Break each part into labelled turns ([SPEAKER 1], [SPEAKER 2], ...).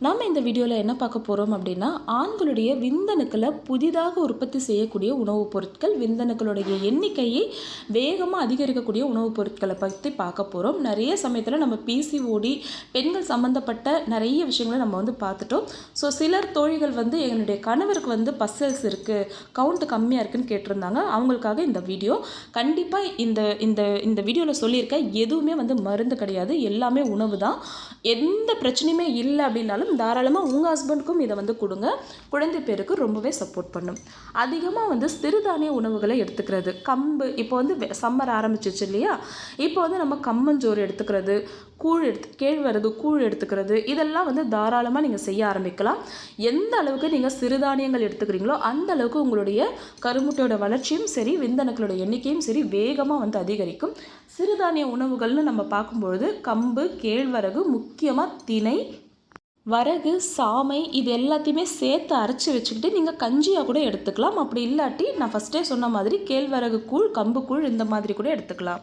[SPEAKER 1] நாம் இந்த வீடியோவில் என்ன பார்க்க போகிறோம் அப்படின்னா ஆண்களுடைய விந்தணுக்களை புதிதாக உற்பத்தி செய்யக்கூடிய உணவுப் பொருட்கள் விந்தணுக்களுடைய எண்ணிக்கையை வேகமாக அதிகரிக்கக்கூடிய உணவுப் பொருட்களை பற்றி பார்க்க போகிறோம் நிறைய சமயத்தில் நம்ம பிசிஓடி பெண்கள் சம்மந்தப்பட்ட நிறைய விஷயங்களை நம்ம வந்து பார்த்துட்டோம். ஸோ சிலர் தோழிகள் வந்து எங்களுடைய கணவருக்கு வந்து பஸ்ஸல்ஸ் இருக்குது கவுண்ட் கம்மியாக இருக்குன்னு கேட்டிருந்தாங்க. அவங்களுக்காக இந்த வீடியோ. கண்டிப்பாக இந்த இந்த இந்த வீடியோவில் சொல்லியிருக்க எதுவுமே வந்து மருந்து கிடையாது. எல்லாமே உணவு தான் எந்த பிரச்சனையுமே இல்லை அப்படின்னாலும் தாராளமாக உங்கள் ஹஸ்பண்டுக்கும் இதை வந்து கொடுங்க. குழந்தை பேருக்கு ரொம்பவே சப்போர்ட் பண்ணும். அதிகமாக வந்து சிறுதானிய உணவுகளை எடுத்துக்கிறது. கம்பு இப்போ வந்து சம்மர் ஆரம்பிச்சிச்சு இல்லையா? இப்போ வந்து நம்ம கம்மஞ்சோறு எடுத்துக்கிறது கூழ் எடுத்து கேழ்வரகு கூழ் எடுத்துக்கிறது இதெல்லாம் வந்து தாராளமாக நீங்கள் செய்ய ஆரம்பிக்கலாம். எந்த அளவுக்கு நீங்கள் சிறுதானியங்கள் எடுத்துக்கிறீங்களோ அந்த அளவுக்கு உங்களுடைய கருமுட்டையோட வளர்ச்சியும் சரி விந்தணுக்களோட எண்ணிக்கையும் சரி வேகமாக வந்து அதிகரிக்கும். சிறுதானிய உணவுகள்னு நம்ம பார்க்கும்பொழுது கம்பு கேழ்வரகு முக்கியமாக திணை வரகு சாமை இது எல்லாத்தையுமே சேர்த்து அரைச்சி வச்சுக்கிட்டு நீங்கள் கஞ்சியாக கூட எடுத்துக்கலாம். அப்படி இல்லாட்டி நான் ஃபஸ்ட்டே சொன்ன மாதிரி கேழ்வரகு கூழ் கம்பு கூழ் இந்த மாதிரி கூட எடுத்துக்கலாம்.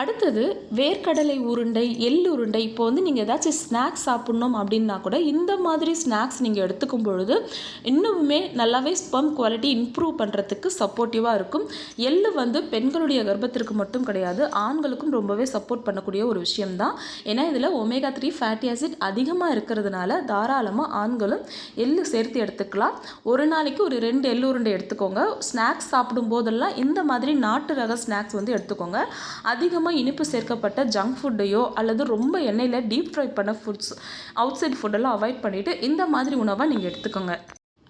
[SPEAKER 1] அடுத்தது வேர்க்கடலை உருண்டை எள் உருண்டை. இப்போ வந்து நீங்கள் ஏதாச்சும் ஸ்நாக்ஸ் சாப்பிட்ணும் அப்படின்னா கூட இந்த மாதிரி ஸ்நாக்ஸ் நீங்கள் எடுத்துக்கும் பொழுது இன்னுமே நல்லாவே ஸ்பம் குவாலிட்டி இம்ப்ரூவ் பண்ணுறதுக்கு சப்போர்ட்டிவாக இருக்கும். எள் வந்து பெண்களுடைய கர்ப்பத்திற்கு மட்டும் கிடையாது ஆண்களுக்கும் ரொம்பவே சப்போர்ட் பண்ணக்கூடிய ஒரு விஷயம்தான். ஏன்னா இதில் ஒமேகா த்ரீ ஃபேட்டி ஆசிட் அதிகமாக இருக்கிறதுனால தாராளமாக ஆண்களும் எள் சேர்த்து எடுத்துக்கலாம். ஒரு நாளைக்கு ஒரு ரெண்டு எள் உருண்டை எடுத்துக்கோங்க. ஸ்நாக்ஸ் சாப்பிடும் போதெல்லாம் இந்த மாதிரி நாட்டு ரக ஸ்நாக்ஸ் வந்து எடுத்துக்கோங்க. அதிகமாக அதிகமாக இனிப்பு சேர்க்கப்பட்ட ஜங்க் ஃபுட்டையோ அல்லது ரொம்ப எண்ணெயில் டீப் ஃப்ரை பண்ண ஃபுட்ஸ் அவுட் சைட் ஃபுட்டெல்லாம் அவாய்ட் பண்ணிவிட்டு இந்த மாதிரி உணவை நீங்கள் எடுத்துக்கோங்க.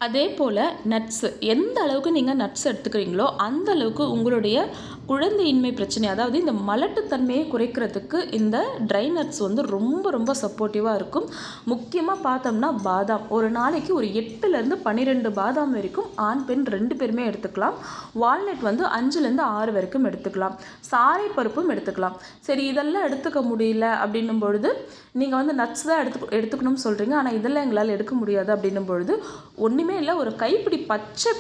[SPEAKER 1] அதே போல் நட்ஸு எந்த அளவுக்கு நீங்கள் நட்ஸ் எடுத்துக்கிறீங்களோ அந்த அளவுக்கு உங்களுடைய குழந்தையின்மை பிரச்சனை அதாவது இந்த மலட்டுத்தன்மையை குறைக்கிறதுக்கு இந்த ட்ரை நட்ஸ் வந்து ரொம்ப ரொம்ப சப்போர்ட்டிவாக இருக்கும். முக்கியமாக பார்த்தோம்னா பாதாம். ஒரு நாளைக்கு ஒரு எட்டுலேருந்து பன்னிரெண்டு பாதாம் வரைக்கும் ஆண் பெண் ரெண்டு பேருமே எடுத்துக்கலாம். வால்நட் வந்து அஞ்சுலேருந்து ஆறு வரைக்கும் எடுத்துக்கலாம். சாரை பருப்பும் எடுத்துக்கலாம். சரி இதெல்லாம் எடுத்துக்க முடியல அப்படின்னும் பொழுது நீங்கள் வந்து நட்ஸ் தான் எடுத்து எடுத்துக்கணும்னு சொல்கிறீங்க ஆனால் இதெல்லாம் எங்களால் எடுக்க முடியாது அப்படின்னும் பொழுது ஒன்றுமே இல்லை ஒரு கைப்பிடி பச்சை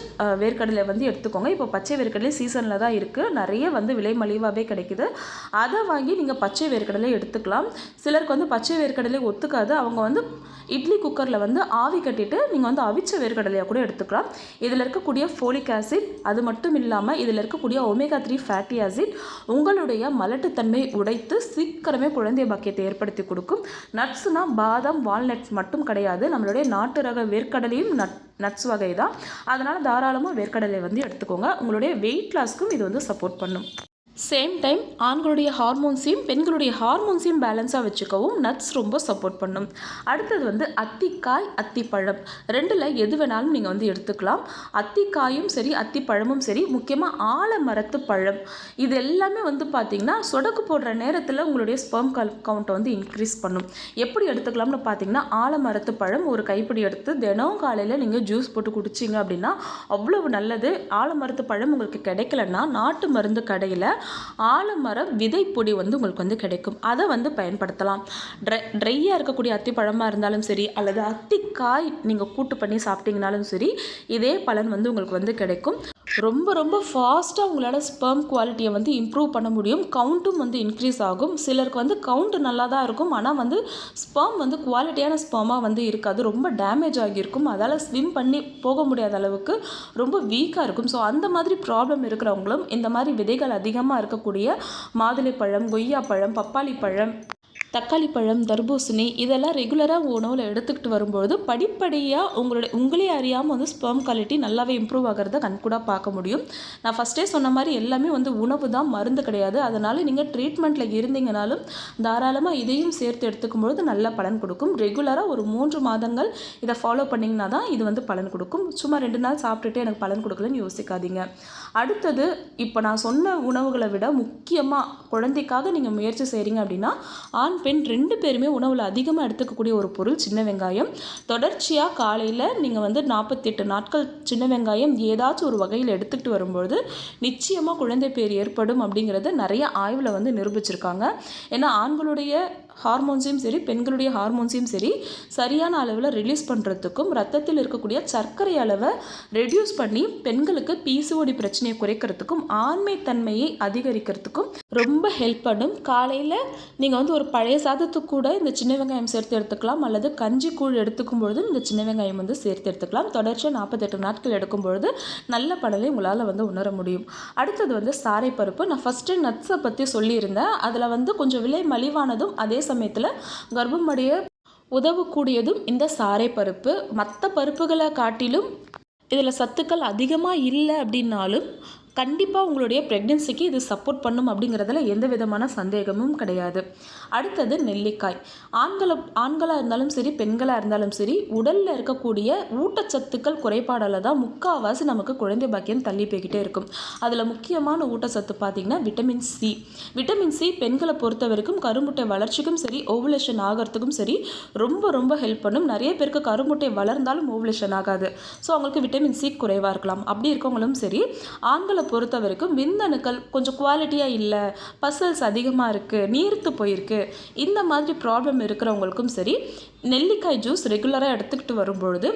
[SPEAKER 1] வேர்க்கடலை வந்து எடுத்துக்கோங்க. இப்போ பச்சை வேர்க்கடலை சீசனில் தான் இருக்குது நிறைய நிறைய வந்து விலை மலிவாகவே கிடைக்குது. அதை வாங்கி நீங்கள் பச்சை வேர்க்கடலை எடுத்துக்கலாம். சிலருக்கு வந்து பச்சை வேர்க்கடலை ஒத்துக்காது. அவங்க வந்து இட்லி குக்கரில் வந்து ஆவி கட்டிட்டு நீங்கள் வந்து அவிச்ச வேர்க்கடலையாக கூட எடுத்துக்கலாம். இதில் இருக்கக்கூடிய ஃபோலிக் ஆசிட் அது மட்டும் இல்லாமல் இதில் இருக்கக்கூடிய ஒமேகா த்ரீ ஃபேட்டி ஆசிட் உங்களுடைய மலட்டுத்தன்மை உடைத்து சீக்கிரமே குழந்தை பாக்கியத்தை ஏற்படுத்தி கொடுக்கும். நட்ஸ்னால் பாதாம் வால்நட்ஸ் மட்டும் கிடையாது. நம்மளுடைய நாட்டு ரக வேர்க்கடலையும் நட் நட்ஸ் வகை தான் அதனால் தாராளமாக வேர்க்கடலை வந்து எடுத்துக்கோங்க. உங்களுடைய வெயிட் லாஸ்க்கும் இது வந்து சப்போர்ட் பண்ணும். சேம் டைம் ஆண்களுடைய ஹார்மோன்ஸையும் பெண்களுடைய ஹார்மோன்ஸையும் பேலன்ஸாக வச்சுக்கவும் நட்ஸ் ரொம்ப சப்போர்ட் பண்ணும். அடுத்தது வந்து அத்திக்காய் அத்திப்பழம். ரெண்டில் எது வேணாலும் நீங்கள் வந்து எடுத்துக்கலாம். அத்திக்காயும் சரி அத்திப்பழமும் சரி முக்கியமாக ஆலமரத்து பழம். இது எல்லாமே வந்து பார்த்திங்கன்னா சொடக்கு போடுற நேரத்தில் உங்களுடைய ஸ்பெர்ம் கல் கவுண்ட்டை வந்து இன்க்ரீஸ் பண்ணும். எப்படி எடுத்துக்கலாம்னு பார்த்தீங்கன்னா ஆலமரத்து பழம் ஒரு கைப்பிடி எடுத்து தினம் காலையில் நீங்கள் ஜூஸ் போட்டு குடிச்சிங்க அப்படின்னா அவ்வளவு நல்லது. ஆலமரத்து பழம் உங்களுக்கு கிடைக்கலன்னா நாட்டு மருந்து கடையில் ஆலமர விதைப்பொடி வந்து உங்களுக்கு வந்து கிடைக்கும். அதை வந்து பயன்படுத்தலாம். ட்ரை ட்ரையாக இருக்கக்கூடிய அத்தி பழமாக இருந்தாலும் சரி அல்லது அத்திக்காய் நீங்கள் கூட்டு பண்ணி சாப்பிட்டீங்கனாலும் சரி இதே பலன் வந்து உங்களுக்கு வந்து கிடைக்கும். ரொம்ப ரொம்ப ஃபாஸ்ட்டாக உங்களால் ஸ்பெர்ம் குவாலிட்டியை வந்து இம்ப்ரூவ் பண்ண முடியும். கவுண்ட்டும் வந்து இன்க்ரீஸ் ஆகும். சிலருக்கு வந்து கவுண்ட் நல்லா தான் இருக்கும். ஆனால் வந்து ஸ்பெர்ம் வந்து குவாலிட்டியான ஸ்பெர்மாக வந்து இருக்காது. ரொம்ப டேமேஜ் ஆகியிருக்கும். அதால் ஸ்விம் பண்ணி போக முடியாத அளவுக்கு ரொம்ப வீக்காக இருக்கும். ஸோ அந்த மாதிரி ப்ராப்ளம் இருக்கிறவங்களும் இந்த மாதிரி விதைகள் அதிகமாக இருக்கக்கூடிய மாதுளைப்பழம் கொய்யாப்பழம் பப்பாளி பழம் தக்காளி பழம் தர்பூசணி இதெல்லாம் ரெகுலராக உணவில் எடுத்துக்கிட்டு வரும்பொழுது படிப்படியாக உங்களுடைய உங்களே அறியாமல் வந்து ஸ்பெர்ம் குவாலிட்டி நல்லாவே இம்ப்ரூவ் ஆகிறத கண்கூடாக பார்க்க முடியும். நான் ஃபஸ்ட்டே சொன்ன மாதிரி எல்லாமே வந்து உணவு தான் மருந்து கிடையாது. அதனால் நீங்கள் ட்ரீட்மெண்ட்டில் இருந்தீங்கனாலும் தாராளமாக இதையும் சேர்த்து எடுத்துக்கும் பொழுது நல்ல பலன் கொடுக்கும். ரெகுலராக ஒரு மூன்று மாதங்கள் இதை ஃபாலோ பண்ணிங்கன்னா தான் இது வந்து பலன் கொடுக்கும். சும்மா ரெண்டு நாள் சாப்பிட்டுட்டு எனக்கு பலன் கொடுக்கலன்னு யோசிக்காதீங்க. அடுத்தது இப்போ நான் சொன்ன உணவுகளை விட முக்கியமாக குழந்தைக்காக நீங்கள் முயற்சி செய்கிறீங்க அப்படின்னா ஆண் பெண் ரெண்டு பேருமே உணவில் அதிகமாக எடுத்துக்கக்கூடிய ஒரு பொருள் சின்ன வெங்காயம். தொடர்ச்சியாக காலையில் நீங்கள் வந்து நாற்பத்தெட்டு நாட்கள் சின்ன வெங்காயம் ஏதாச்சும் ஒரு வகையில் எடுத்துக்கிட்டு வரும்பொழுது நிச்சயமாக குழந்தை பேர் ஏற்படும் அப்படிங்கிறத நிறைய ஆய்வில் வந்து நிரூபிச்சிருக்காங்க. ஏன்னா ஆண்களுடைய ஹார்மோன்ஸையும் சரி பெண்களுடைய ஹார்மோன்ஸையும் சரி சரியான அளவில் ரிலீஸ் பண்ணுறதுக்கும் ரத்தத்தில் இருக்கக்கூடிய சர்க்கரை அளவை ரெடியூஸ் பண்ணி பெண்களுக்கு பிசிஓடி பிரச்சனையை குறைக்கிறதுக்கும் ஆண்மைத்தன்மையை அதிகரிக்கிறதுக்கும் ரொம்ப ஹெல்ப் பண்ணும். காலையில் நீங்கள் வந்து ஒரு பழைய சாதத்துக்கு கூட இந்த சின்ன வெங்காயம் சேர்த்து எடுத்துக்கலாம் அல்லது கஞ்சி கூழ் எடுத்துக்கும் பொழுது இந்த சின்ன வெங்காயம் வந்து சேர்த்து எடுத்துக்கலாம். தொடர்ச்சியாக நாற்பத்தெட்டு நாட்கள் எடுக்கும் பொழுது நல்ல பலனை உங்களால் வந்து உணர முடியும். அடுத்தது வந்து சாரை பருப்பு நான் ஃபஸ்ட்டு நட்ஸை பற்றி சொல்லியிருந்தேன். அதில் வந்து கொஞ்சம் விலை மலிவானதும் அதே சமயத்தில் கர்ப்பமடைய உதவக்கூடியதும் இந்த சாரை பருப்பு. மற்ற பருப்புகளை காட்டிலும் இதில் சத்துக்கள் அதிகமாக இல்லை அப்படின்னாலும் கண்டிப்பாக உங்களுடைய ப்ரெக்னென்சிக்கு இது சப்போர்ட் பண்ணும் அப்படிங்கிறதுல எந்த விதமான சந்தேகமும் கிடையாது. அடுத்தது நெல்லிக்காய். ஆண்களை ஆண்களாக இருந்தாலும் சரி பெண்களாக இருந்தாலும் சரி உடலில் இருக்கக்கூடிய ஊட்டச்சத்துக்கள் குறைபாடால் தான் முக்கால்வாசி நமக்கு குழந்தை பாக்கியம் தள்ளி போய்கிட்டே இருக்கும். அதில் முக்கியமான ஊட்டச்சத்து பார்த்திங்கன்னா விட்டமின் சி விட்டமின் சி பெண்களை பொறுத்த வரைக்கும் கருமுட்டை வளர்ச்சிக்கும் சரி ஓவுலேஷன் ஆகிறதுக்கும் சரி ரொம்ப ரொம்ப ஹெல்ப் பண்ணும். நிறைய பேருக்கு கருமுட்டை வளர்ந்தாலும் ஓவுலேஷன் ஆகாது. ஸோ அவங்களுக்கு விட்டமின் சி குறைவாக இருக்கலாம். அப்படி இருக்கவங்களும் சரி ஆண்களை பொறுத்த வரைக்கும் விந்தணுக்கள் கொஞ்சம் குவாலிட்டியாக இல்லை. பசல்ஸ் அதிகமாக இருக்குது நீர்த்து போயிருக்கு. இந்த மாதிரி ப்ராப்ளம் இருக்கிறவங்களுக்கும் சரி நெல்லிக்காய் ஜூஸ் ரெகுலராக எடுத்துக்கிட்டு வரும்பொழுது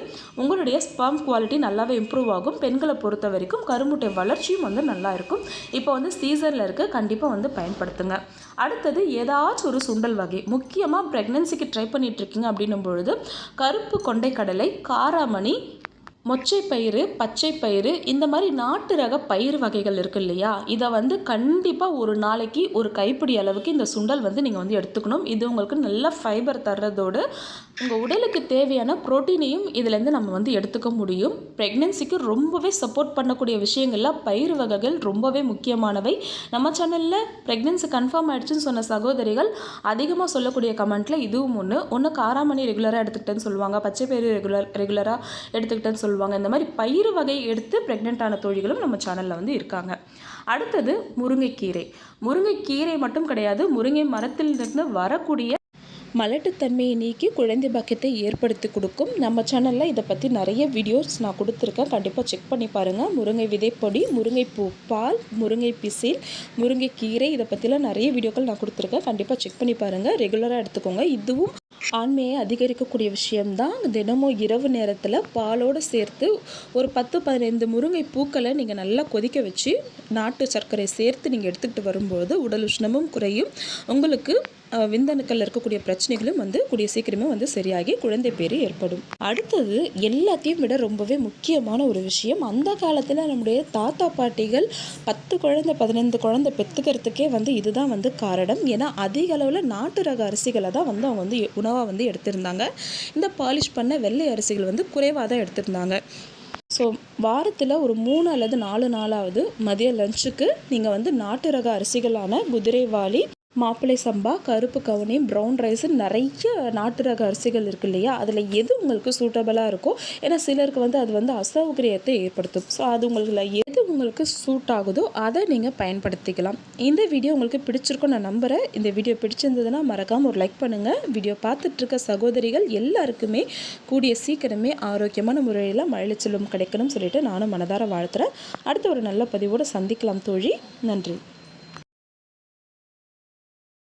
[SPEAKER 1] உங்களுடைய ஸ்பம் குவாலிட்டி நல்லாவே இம்ப்ரூவ் ஆகும். பெண்களை பொறுத்த வரைக்கும் கருமுட்டை வளர்ச்சியும் வந்து நல்லா இருக்கும். இப்போ வந்து சீசனில் இருக்க. கண்டிப்பாக வந்து பயன்படுத்துங்க. அடுத்தது ஏதாச்சும் ஒரு சுண்டல் வகை. முக்கியமாக ப்ரெக்னென்சிக்கு ட்ரை பண்ணிகிட்ருக்கீங்க அப்படின்னும் பொழுது கருப்பு கொண்டைக்கடலை காராமணி மொச்சை பயிறு பச்சை பயிறு இந்த மாதிரி நாட்டு ரக பயிர் வகைகள் இருக்குது இல்லையா? இதை வந்து கண்டிப்பாக ஒரு நாளைக்கு ஒரு கைப்பிடி அளவுக்கு இந்த சுண்டல் வந்து நீங்கள் வந்து எடுத்துக்கணும். இது உங்களுக்கு நல்ல ஃபைபர் தர்றதோடு உங்கள் உடலுக்கு தேவையான ப்ரோட்டீனையும் இதுலேருந்து நம்ம வந்து எடுத்துக்க முடியும். ப்ரெக்னென்சிக்கு ரொம்பவே சப்போர்ட் பண்ணக்கூடிய விஷயங்களில் பயிர் வகைகள் ரொம்பவே முக்கியமானவை. நம்ம சேனலில் ப்ரெக்னென்சி கன்ஃபார்ம் ஆகிடுச்சுன்னு சொன்ன சகோதரிகள் அதிகமாக சொல்லக்கூடிய கமெண்ட்டில் இதுவும் ஒன்று ஒன்று காராமணி ரெகுலராக எடுத்துக்கிட்டேன்னு சொல்லுவாங்க பச்சை பயிறு ரெகுலர் ரெகுலராக எடுத்துக்கிட்டேன்னு சொல்லுவாங்க. இந்த மாதிரி பயிறு வகை எடுத்து ப்ரெக்னென்ட் ஆன தோழிகளும் நம்ம சேனலில் வந்து இருக்காங்க. அடுத்தது முருங்கைக்கீரை. முருங்கைக்கீரை மட்டும் கிடையாது முருங்கை மரத்திலிருந்து வரக்கூடிய மலட்டுத்தன்மையை நீக்கி குழந்தை பாக்கியத்தை ஏற்படுத்தி கொடுக்கும். நம்ம சேனலில் இதை பற்றி நிறைய வீடியோஸ் நான் கொடுத்துருக்கேன். கண்டிப்பாக செக் பண்ணி பாருங்கள் முருங்கை விதைப்பொடி முருங்கை பூ பால் முருங்கை பிசில் முருங்கை கீரை இதை பற்றிலாம் நிறைய வீடியோக்கள் நான் கொடுத்துருக்கேன். கண்டிப்பாக செக் பண்ணி பாருங்கள் ரெகுலராக எடுத்துக்கோங்க. இதுவும் ஆண்மையை அதிகரிக்கக்கூடிய விஷயம்தான் தினமும் இரவு நேரத்தில் பாலோடு சேர்த்து ஒரு பத்து பதினைந்து முருங்கை பூக்களை நீங்கள் நல்லா கொதிக்க வச்சு நாட்டு சர்க்கரை சேர்த்து நீங்கள் எடுத்துக்கிட்டு வரும்போது உடல் உஷ்ணமும் குறையும். உங்களுக்கு விந்தணுக்களில் இருக்கக்கூடிய பிரச்சனைகளும் வந்து கூடிய சீக்கிரமே வந்து சரியாகி குழந்தை பேர் ஏற்படும். அடுத்தது எல்லாத்தையும் விட ரொம்பவே முக்கியமான ஒரு விஷயம் அந்த காலத்தில் நம்முடைய தாத்தா பாட்டிகள் பத்து குழந்தை பதினைந்து குழந்தை பெற்றுக்கிறதுக்கே வந்து இதுதான் வந்து காரணம். ஏன்னா அதிக அளவில் நாட்டு ரக அரிசிகளை தான் வந்து அவங்க வந்து உணவாக வந்து எடுத்திருந்தாங்க. இந்த பாலிஷ் பண்ண வெள்ளை அரிசிகள் வந்து குறைவாக தான் எடுத்திருந்தாங்க. ஸோ வாரத்தில் ஒரு மூணு அல்லது நாலு நாளாவது மதிய லஞ்சுக்கு நீங்கள் வந்து நாட்டு ரக அரிசிகளான குதிரைவாளி மாப்பிள்ளை சம்பா கருப்பு கவுனி ப்ரௌன் ரைஸு நிறைய நாட்டு ரக அரிசிகள் இருக்கு இல்லையா? அதில் எது உங்களுக்கு சூட்டபிளாக இருக்கோ? ஏன்னா சிலருக்கு வந்து அது வந்து அசௌகரியத்தை ஏற்படுத்தும். ஸோ அது உங்களுக்கு எது உங்களுக்கு சூட் ஆகுதோ அதை நீங்கள் பயன்படுத்திக்கலாம். இந்த வீடியோ உங்களுக்கு பிடிச்சிருக்கும் நான் நம்புகிறேன் இந்த வீடியோ பிடிச்சிருந்ததுன்னா மறக்காமல் ஒரு லைக் பண்ணுங்கள் வீடியோ பார்த்துட்ருக்க சகோதரிகள் எல்லாருக்குமே கூடிய சீக்கிரமே ஆரோக்கியமான முறையில் மழைச்செல்லும் கிடைக்கணும்னு சொல்லிட்டு நானும் மனதார வாழ்த்துறேன். அடுத்த ஒரு நல்ல பதிவோடு சந்திக்கலாம் தோழி. நன்றி.